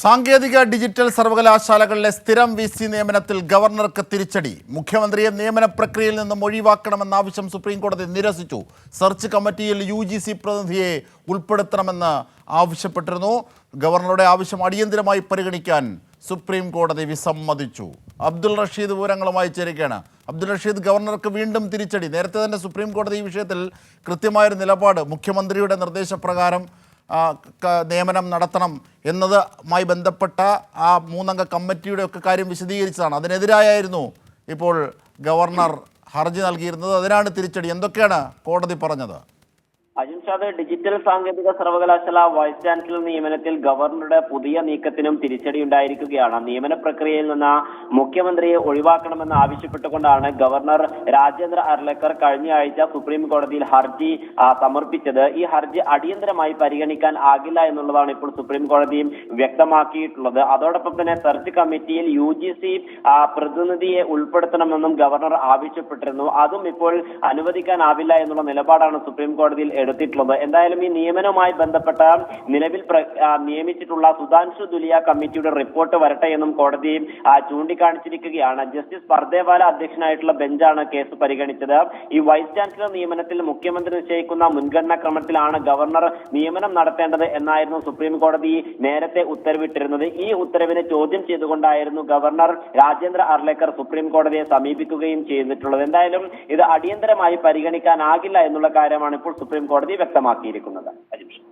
സാങ്കേതിക ഡിജിറ്റൽ സർവകലാശാലകളിലെ സ്ഥിരം V C നിയമനത്തിൽ ഗവർണർക്ക് തിരിച്ചടി. മുഖ്യമന്ത്രിയെ നിയമന പ്രക്രിയയിൽ നിന്നും ഒഴിവാക്കണമെന്ന ആവശ്യം സുപ്രീം നിരസിച്ചു. സെർച്ച് കമ്മിറ്റിയിൽ യു ജി സി പ്രതിനിധിയെ ഉൾപ്പെടുത്തണമെന്ന് ആവശ്യപ്പെട്ടിരുന്നു. ഗവർണറുടെ ആവശ്യം അടിയന്തരമായി പരിഗണിക്കാൻ സുപ്രീം കോടതി വിസമ്മതിച്ചു. അബ്ദുൾ റഷീദ് വിവരങ്ങളുമായി ചേരുകയാണ്. അബ്ദുൾ റഷീദ് ഗവർണർക്ക് വീണ്ടും തിരിച്ചടി. നേരത്തെ തന്നെ സുപ്രീം കോടതി ഈ വിഷയത്തിൽ കൃത്യമായൊരു നിലപാട് മുഖ്യമന്ത്രിയുടെ നിർദ്ദേശപ്രകാരം നിയമനം നടത്തണം എന്നതുമായി ബന്ധപ്പെട്ട ആ മൂന്നംഗ കമ്മിറ്റിയുടെ ഒക്കെ കാര്യം വിശദീകരിച്ചതാണ്. അതിനെതിരായിരുന്നു ഇപ്പോൾ ഗവർണർ ഹർജി നൽകിയിരുന്നത്. അതിനാണ് തിരിച്ചടി. എന്തൊക്കെയാണ് കോടതി പറഞ്ഞത്? അജിൻഷാദ് ഡിജിറ്റൽ സാങ്കേതിക സർവകലാശാല വൈസ് ചാൻസലർ നിയമനത്തിൽ ഗവർണറുടെ പുതിയ നീക്കത്തിനും തിരിച്ചടി ഉണ്ടായിരിക്കുകയാണ് നിയമന പ്രക്രിയയിൽ നിന്ന് മുഖ്യമന്ത്രിയെ ഒഴിവാക്കണമെന്ന് ആവശ്യപ്പെട്ടുകൊണ്ടാണ് ഗവർണർ രാജേന്ദ്ര അർലക്കർ കഴിഞ്ഞ ആഴ്ച സുപ്രീം കോടതിയിൽ ഹർജി സമർപ്പിച്ചത്. ഈ ഹർജി അടിയന്തരമായി പരിഗണിക്കാൻ ആകില്ല എന്നുള്ളതാണ് ഇപ്പോൾ സുപ്രീം കോടതിയും വ്യക്തമാക്കിയിട്ടുള്ളത്. അതോടൊപ്പം തന്നെ സെർച്ച് കമ്മിറ്റിയിൽ യു ജി സി പ്രതിനിധിയെ ഉൾപ്പെടുത്തണമെന്നും ഗവർണർ ആവശ്യപ്പെട്ടിരുന്നു. അതും ഇപ്പോൾ അനുവദിക്കാനാവില്ല എന്നുള്ള നിലപാടാണ് സുപ്രീം കോടതിയിൽ എടുത്തിട്ടുള്ളത്. എന്തായാലും ഈ നിയമനവുമായി ബന്ധപ്പെട്ട നിലവിൽ നിയമിച്ചിട്ടുള്ള സുധാൻഷു ദുലിയ കമ്മിറ്റിയുടെ റിപ്പോർട്ട് വരട്ടെ എന്നും കോടതി ചൂണ്ടിക്കാണിച്ചിരിക്കുകയാണ്. ജസ്റ്റിസ് പർദേവാല അധ്യക്ഷനായിട്ടുള്ള ബെഞ്ചാണ് കേസ് പരിഗണിച്ചത്. ഈ വൈസ് ചാൻസലർ നിയമനത്തിൽ മുഖ്യമന്ത്രി നിശ്ചയിക്കുന്ന മുൻഗണനാ ക്രമത്തിലാണ് ഗവർണർ നിയമനം നടത്തേണ്ടത് എന്നായിരുന്നു സുപ്രീം കോടതി നേരത്തെ ഉത്തരവിട്ടിരുന്നത്. ഈ ഉത്തരവിനെ ചോദ്യം ചെയ്തുകൊണ്ടായിരുന്നു ഗവർണർ രാജേന്ദ്ര അർലേക്കർ സുപ്രീം കോടതിയെ സമീപിക്കുകയും ചെയ്തിട്ടുള്ളത്. എന്തായാലും ഇത് അടിയന്തരമായി പരിഗണിക്കാനാകില്ല എന്നുള്ള കാര്യമാണ് ഇപ്പോൾ സുപ്രീം കോടതി വ്യക്തമാക്കിയിരിക്കുന്നത്.